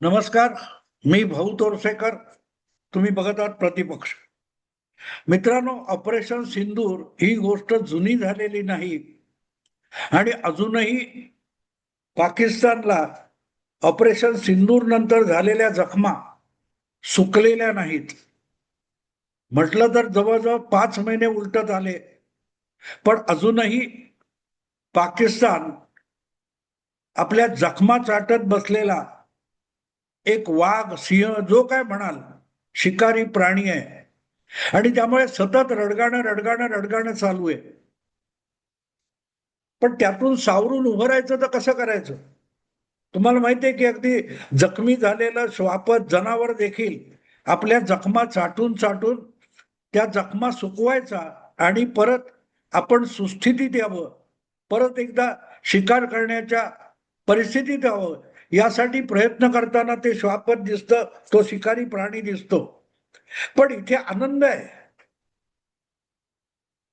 नमस्कार मी भाऊ तोरसेकर. तुम्ही बघत आहात प्रतिपक्ष. मित्रांनो ऑपरेशन सिंदूर ही गोष्ट जुनी झालेली नाही. आणि अजूनही पाकिस्तानला ऑपरेशन सिंदूर नंतर झालेल्या जखमा सुकलेल्या नाहीत. म्हटलं तर जवळजवळ पाच महिने उलटत आले पण अजूनही पाकिस्तान आपल्या जखमा चाटत बसलेला एक वाघ सिंह जो काय म्हणाल शिकारी प्राणी आहे. आणि त्यामुळे सतत रडगाणं रडगाणं रडगाणं चालू आहे. पण त्यातून सावरून उभं राहायचं तर कसं करायचं? तुम्हाला माहिती आहे की अगदी जखमी झालेलं श्वापत जनावर देखील आपल्या जखमा चाटून चाटून त्या जखमा सुकवायचा आणि परत आपण सुस्थितीत यावं. परत एकदा शिकार करण्याच्या परिस्थितीत यावं. यासाठी प्रयत्न करताना ते श्वापत दिसतं तो शिकारी प्राणी दिसतो. पण इथे आनंद आहे.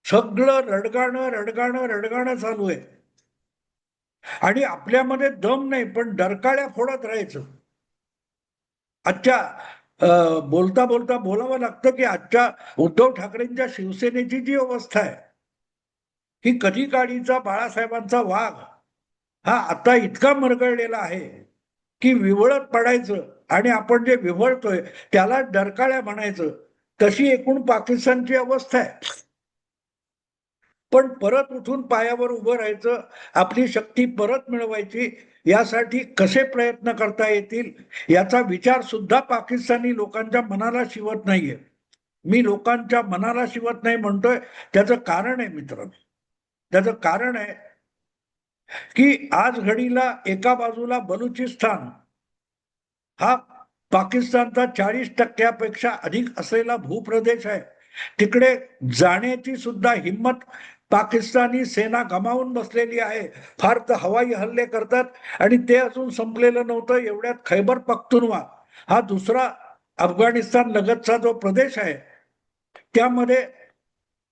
सगळं रडगाणं रडगाणं रडगाणं चालू आहे. आणि आपल्यामध्ये दम नाही पण डरकाळ्या फोडत राहायचं. आजच्या बोलता बोलता बोलावं लागतं की आजच्या उद्धव ठाकरेंच्या शिवसेनेची जी अवस्था आहे ही कधी काळीचा बाळासाहेबांचा वाघ हा आता इतका मरगळलेला आहे. की विवळत पडायचं आणि आपण जे विवळतोय त्याला डरकाळ्या म्हणायचं तशी एकूण पाकिस्तानची अवस्था आहे. पण परत उठून पायावर उभं राहायचं आपली शक्ती परत मिळवायची यासाठी कसे प्रयत्न करता येतील याचा विचार सुद्धा पाकिस्तानी लोकांच्या मनाला शिवत नाहीये. मी लोकांच्या मनाला शिवत नाही म्हणतोय त्याचं कारण आहे मित्र त्याचं कारण आहे की आज घडीला एका बाजूला बलुचिस्तान हा पाकिस्तानचा चाळीस टक्क्यापेक्षा अधिक असलेला भूप्रदेश आहे. तिकडे जाण्याची सुद्धा हिंमत पाकिस्तानी सेना गमावून बसलेली आहे. फार तर हवाई हल्ले करतात आणि ते अजून संपलेलं नव्हतं एवढ्यात खैबर पख्तुनवा हा दुसरा अफगाणिस्तान लगतचा जो प्रदेश आहे त्यामध्ये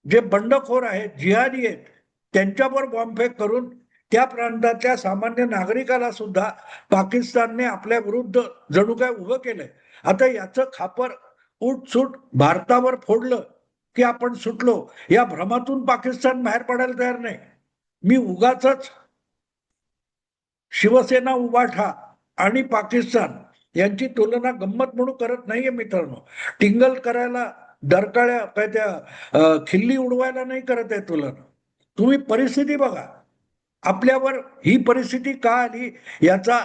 जे बंडखोर आहेत जिहादी आहेत त्यांच्यावर बॉम्बफेक करून त्या प्रांतातल्या सामान्य नागरिकाला सुद्धा पाकिस्तानने आपल्या विरुद्ध जणू काय उभं केलंय? आता याचं खापर उठसूट भारतावर फोडलं की आपण सुटलो या भ्रमातून पाकिस्तान बाहेर पडायला तयार नाही. मी उगाच शिवसेना उभाठा आणि पाकिस्तान यांची तुलना गंमत म्हणून करत नाहीये मित्रांनो. टिंगल करायला दरकाळ्या काय त्या खिल्ली उडवायला नाही करत आहे तुलना. तुम्ही परिस्थिती बघा. आपल्यावर ही परिस्थिती का आली? याचा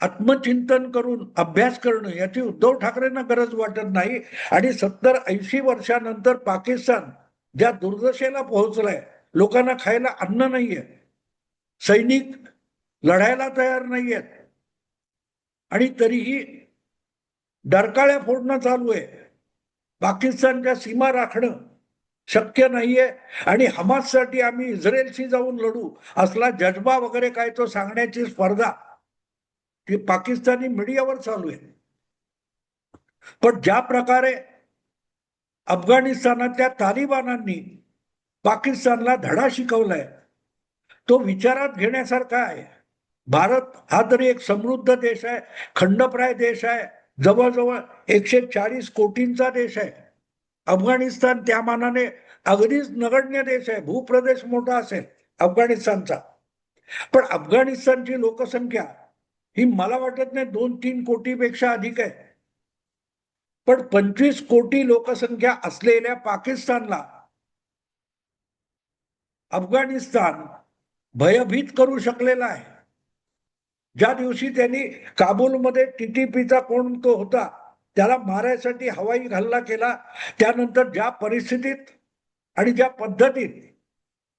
आत्मचिंतन करून अभ्यास करणं याची उद्धव ठाकरेंना गरज वाटत नाही. आणि सत्तर ऐंशी वर्षानंतर पाकिस्तान ज्या दुर्दशेला पोहोचलाय लोकांना खायला अन्न नाहीये सैनिक लढायला तयार नाहीयेत आणि तरीही डरकाळ्या फोडणं चालू आहे. पाकिस्तानच्या सीमा राखणं शक्य नाहीये. आणि हमाससाठी आम्ही इस्रायलशी जाऊन लढू. असला जज्बा वगैरे काय तो सांगण्याची स्पर्धा ती पाकिस्तानी मीडियावर चालू आहे. पण ज्या प्रकारे अफगाणिस्तानातल्या तालिबानांनी पाकिस्तानला धडा शिकवलाय तो विचारात घेण्यासारखा आहे. भारत हा तरी एक समृद्ध देश आहे खंडप्राय देश आहे जवळजवळ एकशे चाळीस कोटींचा देश आहे. अफगाणिस्तान त्या मानाने अगदीच नगण्य देश आहे भूप्रदेश मोठा असेल अफगाणिस्तानचा. पण अफगाणिस्तानची लोकसंख्या ही मला वाटत नाही दोन तीन कोटीपेक्षा अधिक आहे. पण पंचवीस कोटी लोकसंख्या असलेल्या पाकिस्तानला अफगाणिस्तान भयभीत करू शकलेला आहे. ज्या दिवशी त्यांनी काबूलमध्ये टीटीपीचा कोण तो होता त्याला मारायसाठी हवाई हल्ला केला. त्यानंतर ज्या परिस्थितीत आणि ज्या पद्धतीत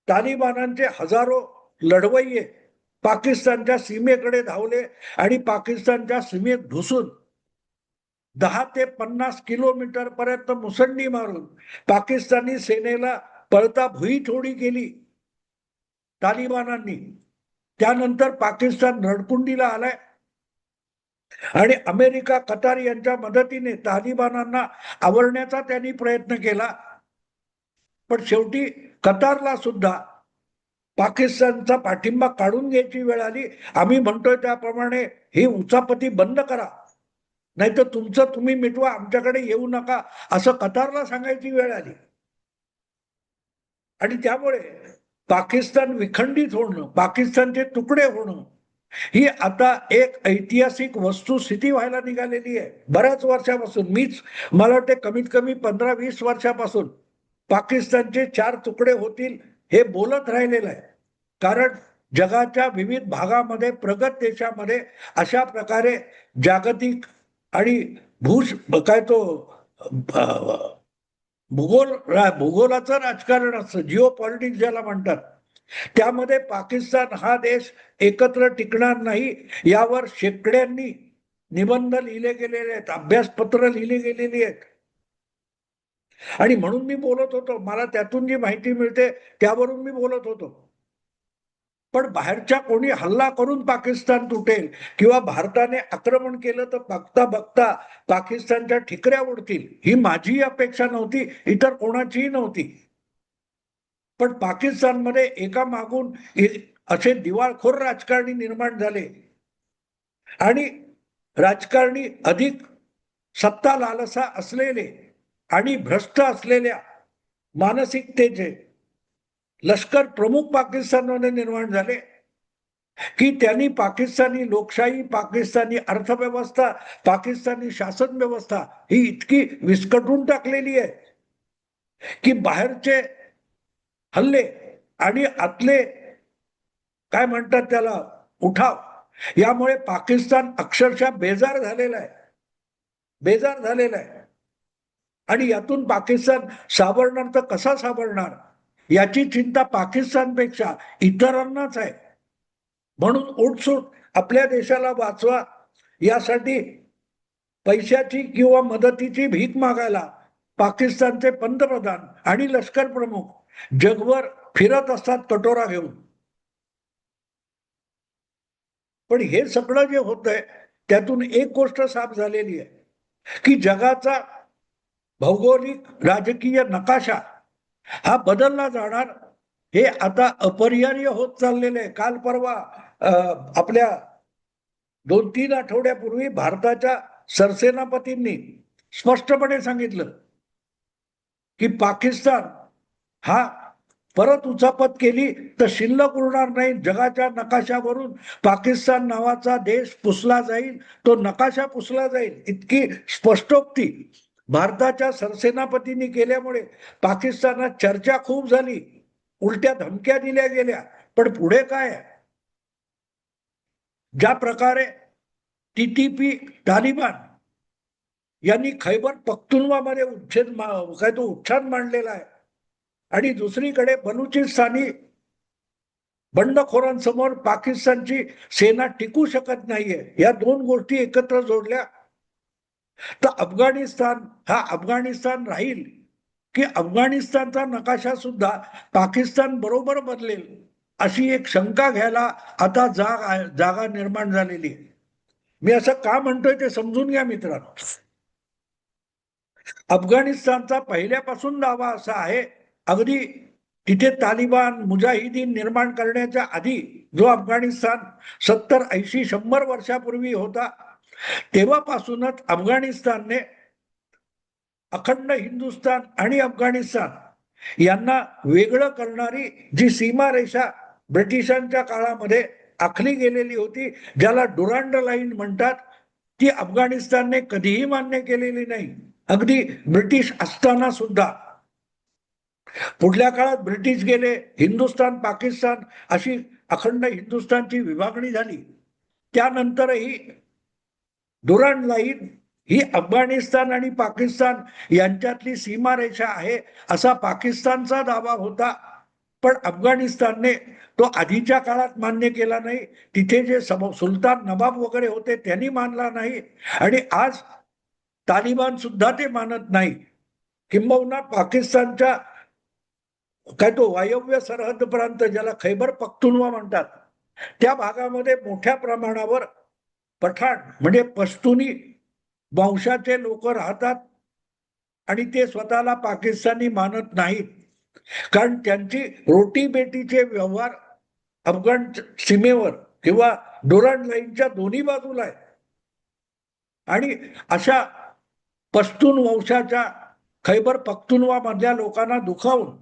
तालिबानांचे हजारो लढवय्ये पाकिस्तानच्या सीमेकडे धावले आणि पाकिस्तानच्या सीमेत घुसून दहा ते पन्नास किलोमीटर पर्यंत मुसंडी मारून पाकिस्तानी सेनेला पळता भुई थोडी केली. तालिबानांनी. त्यानंतर पाकिस्तान रणकुंडीला आलाय. आणि अमेरिका कतार यांच्या मदतीने तालिबानांना आवरण्याचा त्यांनी प्रयत्न केला. पण शेवटी कतारला सुद्धा पाकिस्तानचा पाठिंबा काढून घ्यायची वेळ आली. आम्ही म्हणतोय त्याप्रमाणे ही उचापती बंद करा. नाही तर तुमचं तुम्ही मिटवा आमच्याकडे येऊ नका असं कतारला सांगायची वेळ आली. आणि त्यामुळे पाकिस्तान विखंडित होणं पाकिस्तानचे तुकडे होणं ही आता एक ऐतिहासिक वस्तुस्थिती व्हायला निघालेली आहे. बऱ्याच वर्षापासून मीच मला वाटते कमीत कमी पंधरा वीस वर्षापासून पाकिस्तानचे चार तुकडे होतील हे बोलत राहिलेलं आहे. कारण जगाच्या विविध भागामध्ये प्रगत देशामध्ये अशा प्रकारे जागतिक आणि भूष काय तो भूगोल भूगोलाचं राजकारण असतं. जिओ पॉलिटिक्स ज्याला म्हणतात. त्यामध्ये पाकिस्तान हा देश एकत्र टिकणार नाही यावर शेकड्यांनी निबंध लिहिले गेलेले आहेत अभ्यासपत्र लिहिली गेलेली आहेत. आणि म्हणून मी बोलत होतो मला त्यातून जी माहिती मिळते त्यावरून मी बोलत होतो. पण बाहेरच्या कोणी हल्ला करून पाकिस्तान तुटेल किंवा भारताने आक्रमण केलं तर बघता बघता पाकिस्तानच्या ठिकऱ्या उडतील ही माझी अपेक्षा नव्हती इतर कोणाचीही नव्हती. पण पाकिस्तानमध्ये एका मागून असे दिवाळखोर राजकारणी निर्माण झाले. आणि राजकारणी अधिक सत्ता लालसा असलेले आणि भ्रष्ट असलेल्या मानसिकतेचे लष्कर प्रमुख पाकिस्तानमध्ये निर्माण झाले की त्यांनी पाकिस्तानी लोकशाही पाकिस्तानी अर्थव्यवस्था पाकिस्तानी शासन व्यवस्था ही इतकी विस्कटून टाकलेली आहे की बाहेरचे हल्ले आणि आतले काय म्हणतात त्याला? उठाव. यामुळे पाकिस्तान अक्षरशः बेजार झालेला आहे. बेजार झालेला आहे. आणि यातून पाकिस्तान सावरणार तर कसा सावरणार? याची चिंता पाकिस्तानपेक्षा इतरांनाच आहे. म्हणून उठसूट आपल्या देशाला वाचवा. यासाठी पैशाची किंवा मदतीची भीक मागायला पाकिस्तानचे पंतप्रधान आणि लष्कर प्रमुख जगभर फिरत असतात कटोरा घेऊन. पण हे सगळं जे होत आहे त्यातून एक गोष्ट साफ झालेली आहे की जगाचा भौगोलिक राजकीय नकाशा हा बदलला जाणार हे आता अपरिहार्य होत चाललेलं आहे. काल परवा अं, आपल्या दोन तीन आठवड्यापूर्वी भारताच्या सरसेनापतींनी स्पष्टपणे सांगितलं की पाकिस्तान हा परत उचापत केली तर शिल्लक उरणार नाही जगाच्या नकाशावरून पाकिस्तान नावाचा देश पुसला जाईल तो नकाशा पुसला जाईल इतकी स्पष्टोक्ती. भारताच्या सरसेनापतींनी केल्यामुळे पाकिस्तानात चर्चा खूप झाली उलट्या धमक्या दिल्या गेल्या पण पुढे काय? ज्या प्रकारे टीटीपी तालिबान यांनी खैबर पख्तुनवामध्ये उच्छेद मा- काय तो उच्छाद मांडलेला आहे आणि दुसरीकडे बलुचिस्तानी बंडखोरांसमोर पाकिस्तानची सेना टिकू शकत नाहीये. या दोन गोष्टी एकत्र जोडल्या. तर अफगाणिस्तान हा अफगाणिस्तान राहील की अफगाणिस्तानचा नकाशा सुद्धा पाकिस्तान बरोबर बदलेल अशी एक शंका घ्यायला आता जाग जागा निर्माण झालेली आहे. मी असं का म्हणतोय ते समजून घ्या मित्रांनो. अफगाणिस्तानचा पहिल्यापासून दावा असा आहे अगदी तिथे तालिबान मुजाहिदीन निर्माण करण्याच्या आधी जो अफगाणिस्तान सत्तर ऐंशी शंभर वर्षापूर्वी होता तेव्हापासूनच अफगाणिस्तानने अखंड हिंदुस्तान आणि अफगाणिस्तान यांना वेगळं करणारी जी सीमारेषा ब्रिटिशांच्या काळामध्ये आखली गेलेली होती ज्याला डुरांड लाईन म्हणतात ती अफगाणिस्तानने कधीही मान्य केलेली नाही. अगदी ब्रिटिश असताना सुद्धा पुढल्या काळात ब्रिटिश गेले हिंदुस्थान पाकिस्तान अशी अखंड हिंदुस्थानची विभागणी झाली. त्यानंतरही दुरण लाईन ही अफगाणिस्तान आणि पाकिस्तान यांच्यातली सीमारेषा आहे असा पाकिस्तानचा दावा होता. पण अफगाणिस्तानने तो आधीच्या काळात मान्य केला नाही. तिथे जे सम- सुलतान नवाब वगैरे होते त्यांनी मानला नाही आणि आज तालिबान सुद्धा ते मानत नाही. किंबहुना पाकिस्तानच्या काय तो वायव्य सरहद प्रांत ज्याला खैबर पख्तुनवा म्हणतात त्या भागामध्ये मोठ्या प्रमाणावर पठाण म्हणजे पश्तुनी वंशाचे लोक राहतात आणि ते स्वतःला पाकिस्तानी मानत नाहीत. कारण त्यांची रोटी बेटीचे व्यवहार अफगाण सीमेवर किंवा डोरांड लाईनच्या दोन्ही बाजूला आहे आणि अशा पश्तून वंशाच्या खैबर पख्तुनवा मधल्या लोकांना दुखावून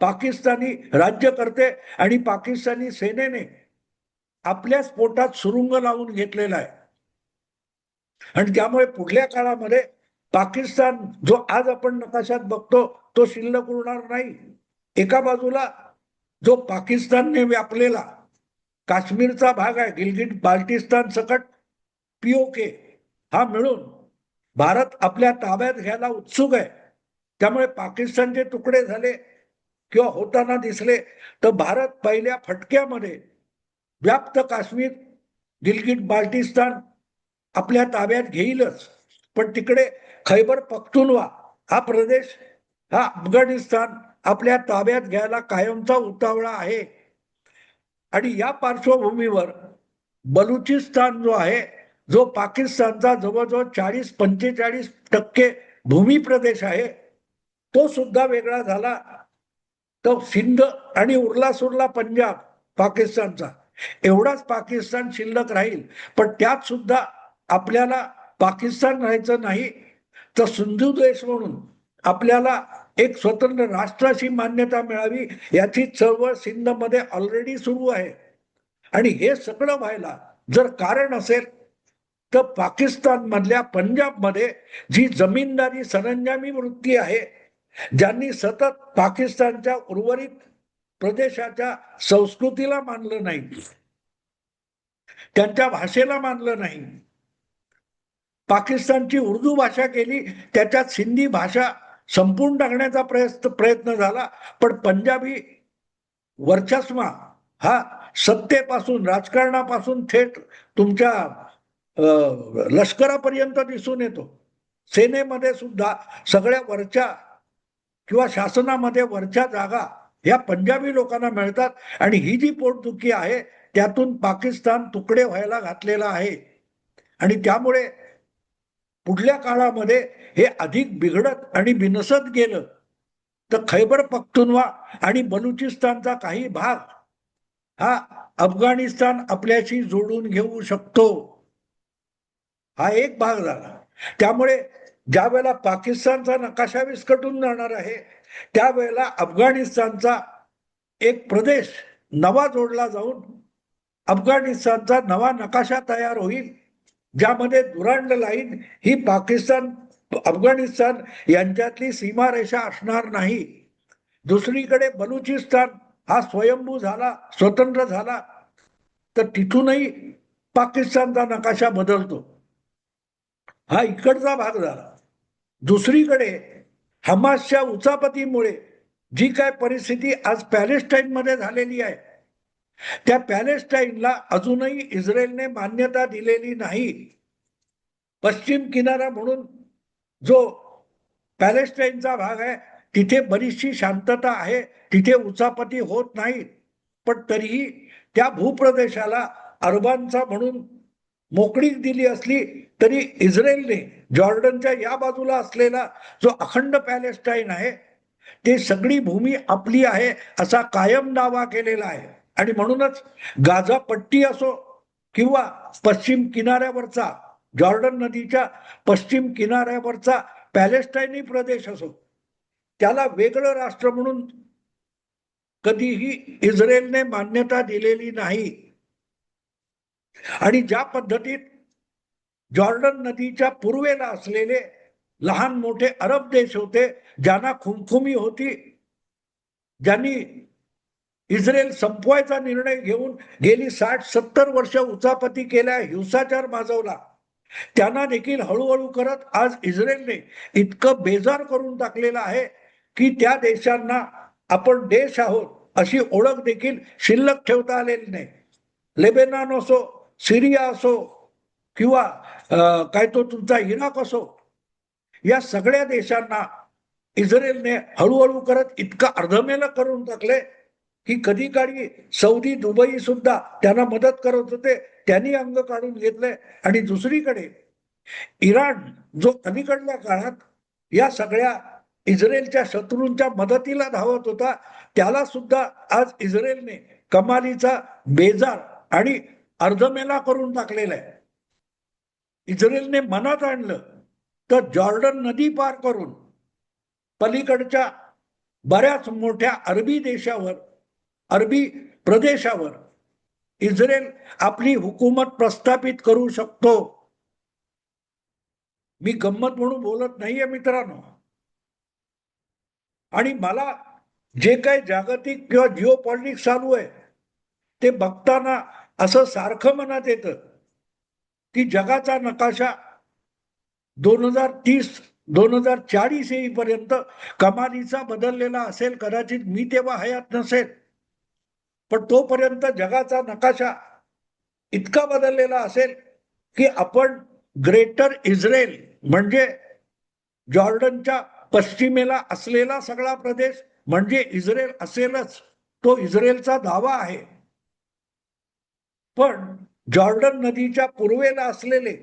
पाकिस्तानी राज्यकर्ते आणि पाकिस्तानी सेनेने आपल्याच पोटात सुरुंग लावून घेतलेला आहे. आणि त्यामुळे पुढल्या काळामध्ये पाकिस्तान जो आज आपण नकाशात बघतो तो शिल्लक उरणार नाही. एका बाजूला जो पाकिस्तानने व्यापलेला काश्मीरचा भाग आहे गिलगिट बाल्टिस्तान सकट पीओके हा मिळून भारत आपल्या ताब्यात घ्यायला उत्सुक आहे. त्यामुळे पाकिस्तानचे तुकडे झाले किंवा होताना दिसले तर भारत पहिल्या फटक्यामध्ये व्याप्त काश्मीर गिलगिट बाल्टिस्तान आपल्या ताब्यात घेईलच. पण तिकडे खैबर पख्तुनवा हा प्रदेश हा अफगाणिस्तान आपल्या ताब्यात घ्यायला कायमचा उतावळा आहे. आणि या पार्श्वभूमीवर बलुचिस्तान जो आहे जो पाकिस्तानचा जवळजवळ चाळीस पंचेचाळीस टक्के भूमी प्रदेश आहे तो सुद्धा वेगळा झाला. तो सिंध आणि उरला सुरला पंजाब पाकिस्तानचा. एवढाच पाकिस्तान शिल्लक राहील पण त्यात सुद्धा आपल्याला पाकिस्तान राहायचं नाही तर सिंधू देश म्हणून आपल्याला एक स्वतंत्र राष्ट्राची मान्यता मिळावी याची चळवळ सिंधमध्ये ऑलरेडी सुरू आहे. आणि हे सगळं व्हायला जर कारण असेल तर पाकिस्तान मधल्या पंजाबमध्ये जी जमीनदारी सरंजामी वृत्ती आहे ज्यांनी सतत पाकिस्तानच्या उर्वरित प्रदेशाच्या संस्कृतीला मानलं नाही त्यांच्या भाषेला मानलं नाही पाकिस्तानची उर्दू भाषा केली त्याच्यात सिंधी भाषा संपून टाकण्याचा प्रयत्न प्रयत्न झाला पण पंजाबी वर्चस्मा हा सत्तेपासून राजकारणापासून थेट तुमच्या लष्करापर्यंत दिसून येतो. सेनेमध्ये सुद्धा सगळ्या वरच्या किंवा शासनामध्ये वरच्या जागा या पंजाबी लोकांना मिळतात. आणि ही जी पोटदुखी आहे त्यातून पाकिस्तान तुकडे व्हायला घातलेला आहे. आणि त्यामुळे पुढल्या काळामध्ये हे अधिक बिघडत आणि बिनसत गेलं तर खैबर पख्तुनवा आणि बलुचिस्तानचा काही भाग हा अफगाणिस्तान आपल्याशी जोडून घेऊ शकतो. हा एक भाग झाला. त्यामुळे ज्या वेळेला पाकिस्तानचा नकाशा विस्कटून जाणार आहे त्यावेळेला अफगाणिस्तानचा एक प्रदेश नवा जोडला जाऊन अफगाणिस्तानचा नवा नकाशा तयार होईल ज्यामध्ये दुरांड लाईन ही पाकिस्तान अफगाणिस्तान यांच्यातली सीमारेषा असणार नाही. दुसरीकडे बलुचिस्तान हा स्वयंभू झाला स्वतंत्र झाला तर तिथूनही पाकिस्तानचा नकाशा बदलतो. हा इकडचा भाग झाला. दुसरीकडे हमासच्या उचापतीमुळे जी काय परिस्थिती आज पॅलेस्टाईन मध्ये झालेली आहे त्या पॅलेस्टाईनला अजूनही इस्रायलने मान्यता दिलेली नाही. पश्चिम किनारा म्हणून जो पॅलेस्टाईनचा भाग आहे तिथे बरीचशी शांतता आहे तिथे उचापती होत नाही. पण तरीही त्या भूप्रदेशाला अरबांचा म्हणून मोकळीक दिली असली तरी इस्रायलने जॉर्डनच्या या बाजूला असलेला जो अखंड पॅलेस्टाईन आहे ते सगळी भूमी आपली आहे असा कायम दावा केलेला आहे. आणि म्हणूनच गाझा पट्टी असो किंवा पश्चिम किनाऱ्यावरचा जॉर्डन नदीच्या पश्चिम किनाऱ्यावरचा पॅलेस्टाईनी प्रदेश असो त्याला वेगळं राष्ट्र म्हणून कधीही इस्रायलने मान्यता दिलेली नाही. आणि ज्या पद्धतीत जॉर्डन नदीच्या पूर्वेला असलेले लहान मोठे अरब देश होते ज्यांना खुमखुमी होती. ज्यांनी इस्रायल संपवायचा निर्णय घेऊन गेली साठ सत्तर वर्ष उचापती केल्या हिंसाचार माजवला. त्यांना देखील हळूहळू करत आज इस्रायलने इतकं बेजार करून टाकलेलं आहे की त्या देशांना आपण देश आहोत अशी ओळख देखील शिल्लक ठेवता आलेली नाही. लेबेनॉन असो सिरिया असो किंवा काय तो तुमचा इराक असो या सगळ्या देशांना इस्रायलने हळूहळू करत इतकं अर्धमेल करून टाकले की कधी काळी सौदी दुबई सुद्धा त्यांना मदत करत होते. त्यांनी अंग काढून घेतले. आणि दुसरीकडे इराण जो अलीकडल्या काळात या सगळ्या इस्रायलच्या शत्रूंच्या मदतीला धावत होता त्याला सुद्धा आज इस्रायलने कमालीचा बेजार आणि अर्धमेला करून टाकलेला आहे. इस्रायलने मनात आणलं तर जॉर्डन नदी पार करून पलीकडच्या बऱ्याच मोठ्या अरबी देशावर अरबी प्रदेशावर इस्रायल आपली हुकूमत प्रस्थापित करू शकतो. मी गंमत म्हणून बोलत नाहीये मित्रांनो. आणि मला जे काही जागतिक किंवा जिओ पॉलिटिक्स चालू आहे ते बघताना असं सारखं मनात येतं. की जगाचा नकाशा दोन हजार तीस दोन हजार चाळीस येईपर्यंत कमालीचा बदललेला असेल कदाचित मी तेव्हा हयात नसेल. पण तोपर्यंत जगाचा नकाशा इतका बदललेला असेल की आपण ग्रेटर इस्रायल म्हणजे जॉर्डनच्या पश्चिमेला असलेला सगळा प्रदेश म्हणजे इस्रायल असेलच तो इस्रायलचा दावा आहे. पण जॉर्डन नदीच्या पूर्वेला असलेले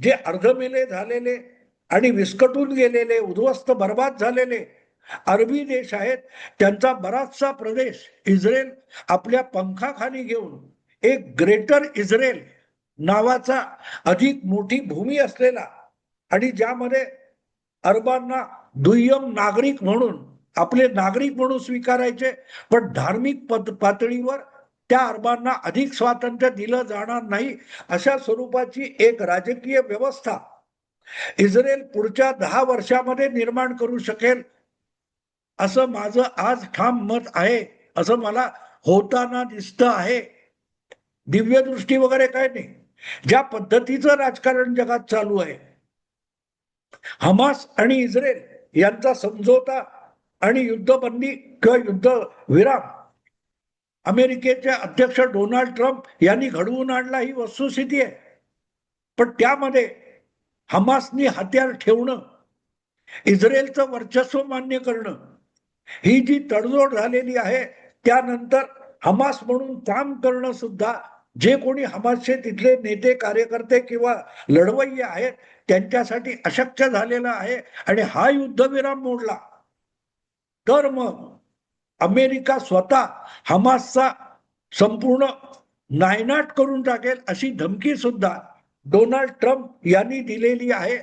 जे अर्धमेले झालेले आणि विस्कटून गेलेले उद्ध्वस्त बर्बाद झालेले अरबी देश आहेत त्यांचा बराचसा प्रदेश इस्रायल आपल्या पंखाखाली घेऊन एक ग्रेटर इस्रायल नावाचा अधिक मोठी भूमी असलेला आणि ज्यामध्ये अरबांना दुय्यम नागरिक म्हणून आपले नागरिक म्हणून स्वीकारायचे पण धार्मिक पद पातळीवर त्या अरबांना अधिक स्वातंत्र्य दिलं जाणार नाही अशा स्वरूपाची एक राजकीय व्यवस्था इस्रायल पुढच्या दहा वर्षामध्ये निर्माण करू शकेल असं माझं आज ठाम मत आहे असं मला होताना दिसतं आहे. दिव्य दृष्टी वगैरे काय नाही. ज्या पद्धतीचं राजकारण जगात चालू आहे हमास आणि इस्रायल यांचा समझोता आणि युद्धबंदी किंवा युद्ध विराम अमेरिकेचे अध्यक्ष डोनाल्ड ट्रम्प यांनी घडवून आणला ही वस्तुस्थिती आहे. पण त्यामध्ये हमासनी हत्यार ठेवणं इस्रायलचं वर्चस्व मान्य करणं ही जी तडजोड झालेली आहे त्यानंतर हमास म्हणून काम करणं सुद्धा जे कोणी हमासचे तिथले नेते कार्यकर्ते किंवा लढवय्ये आहेत त्यांच्यासाठी अशक्य झालेला आहे आणि हा युद्धविराम मोडला. तर मग अमेरिका स्वतः हमासचा संपूर्ण नायनाट करून टाकेल अशी धमकी सुद्धा डोनाल्ड ट्रम्प यांनी दिलेली आहे.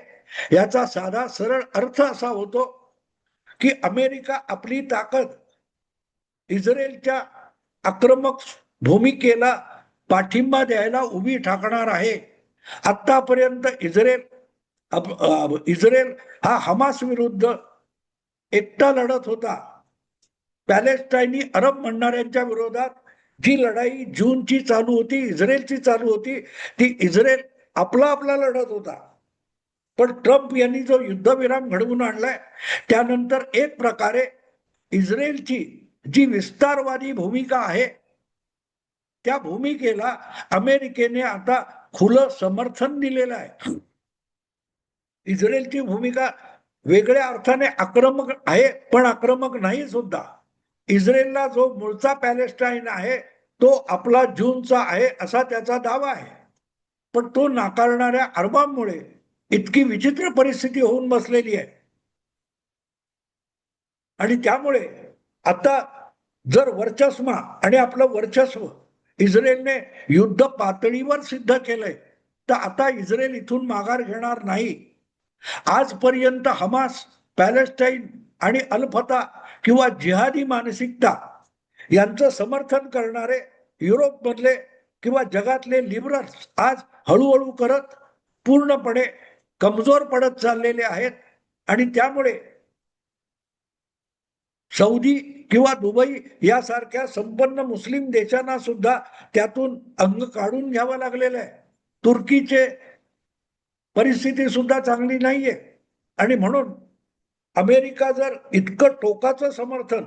याचा साधा सरळ अर्थ असा होतो की अमेरिका आपली ताकद इस्रायलच्या आक्रमक भूमिकेला पाठिंबा द्यायला उभी ठाकणार आहे. आतापर्यंत इस्रायल अप- इस्रायल हा हमास विरुद्ध एकटा लढत होता. पॅलेस्टाईनी अरब म्हणणाऱ्यांच्या विरोधात जी लढाई जूनची चालू होती इस्रायलची चालू होती ती इस्रायल आपला आपला लढत होता. पण ट्रम्प यांनी जो युद्धविराम घडवून आणलाय त्यानंतर एक प्रकारे इस्रायलची जी विस्तारवादी भूमिका आहे त्या भूमिकेला अमेरिकेने आता खुलं समर्थन दिलेलं आहे. इस्रायलची भूमिका वेगळ्या अर्थाने आक्रमक आहे पण आक्रमक नाही सुद्धा. इस्रायलला जो मूळचा पॅलेस्टाईन आहे तो आपला जूनचा आहे असा त्याचा दावा आहे. पण तो नाकारणाऱ्या अरबांमुळे इतकी विचित्र परिस्थिती होऊन बसलेली आहे. आणि त्यामुळे आता जर वर्चस्व आणि आपलं वर्चस्व इस्रायलने युद्ध पातळीवर सिद्ध केलंय तर आता इस्रायल इथून माघार घेणार नाही. आजपर्यंत हमास पॅलेस्टाईन आणि अल्फता किंवा जिहादी मानसिकता यांचं समर्थन करणारे युरोपमधले किंवा जगातले लिबरल्स आज हळूहळू करत पूर्णपणे कमजोर पडत चाललेले आहेत. आणि त्यामुळे सौदी किंवा दुबई यासारख्या संपन्न मुस्लिम देशांना सुद्धा त्यातून अंग काढून घ्यावं लागलेलं आहे. तुर्कीचे परिस्थिती सुद्धा चांगली नाहीये. आणि म्हणून अमेरिका जर इतकं टोकाचं समर्थन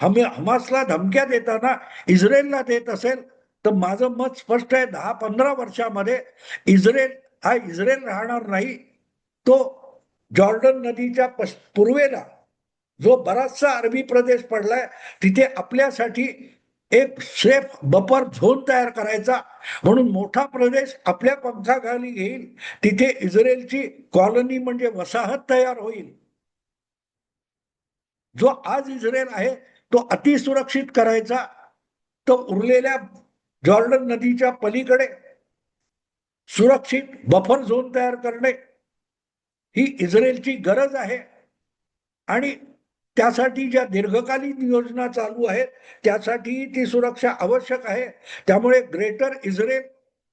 हम हमासला धमक्या देताना इस्रायलला देत असेल तर माझं मत स्पष्ट आहे दहा पंधरा वर्षामध्ये इस्रायल हा इस्रायल राहणार नाही तो जॉर्डन नदीच्या पश पूर्वेला जो बराचसा अरबी प्रदेश पडलाय तिथे आपल्यासाठी एक सेफ बफर झोन तयार करायचा. म्हणून मोठा प्रदेश आपल्या पंखाखाली घेईल तिथे इस्रायलची कॉलनी म्हणजे वसाहत तयार होईल. जो आज इस्रायल आहे तो अतिसुरक्षित करायचा. तो उरलेल्या जॉर्डन नदीच्या पलीकडे सुरक्षित बफर झोन तयार करणे ही इस्रायलची गरज आहे. आणि त्यासाठी ज्या दीर्घकालीन योजना चालू आहेत त्यासाठी ती सुरक्षा आवश्यक आहे. त्यामुळे ग्रेटर इस्रायल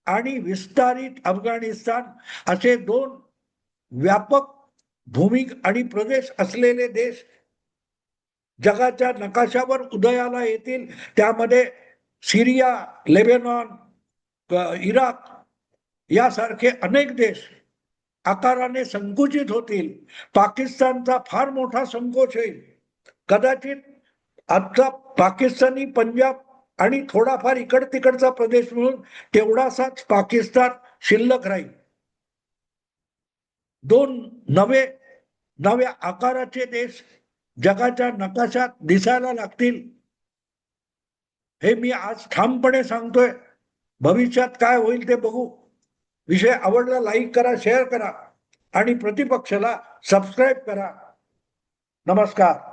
आणि विस्तारित अफगाणिस्तान असे दोन व्यापक भूमी आणि प्रदेश असलेले देश जगाच्या नकाशावर उदयाला येतील. त्यामध्ये सिरिया लेबेनॉन इराक यासारखे अनेक देश आकाराने संकुचित होतील. पाकिस्तानचा फार मोठा संकोच होईल. कदाचित आजचा पाकिस्तानी पंजाब आणि थोडाफार इकड तिकडचा प्रदेश मिळून तेवढासाच पाकिस्तान शिल्लक राहील. दोन नवे नव्या आकाराचे देश जगाच्या नकाशात दिसायला लागतील. हे मी आज ठामपणे सांगतोय. भविष्यात काय होईल ते बघू. विषय आवडला लाईक करा शेअर करा आणि प्रतिपक्षाला सबस्क्राईब करा. नमस्कार.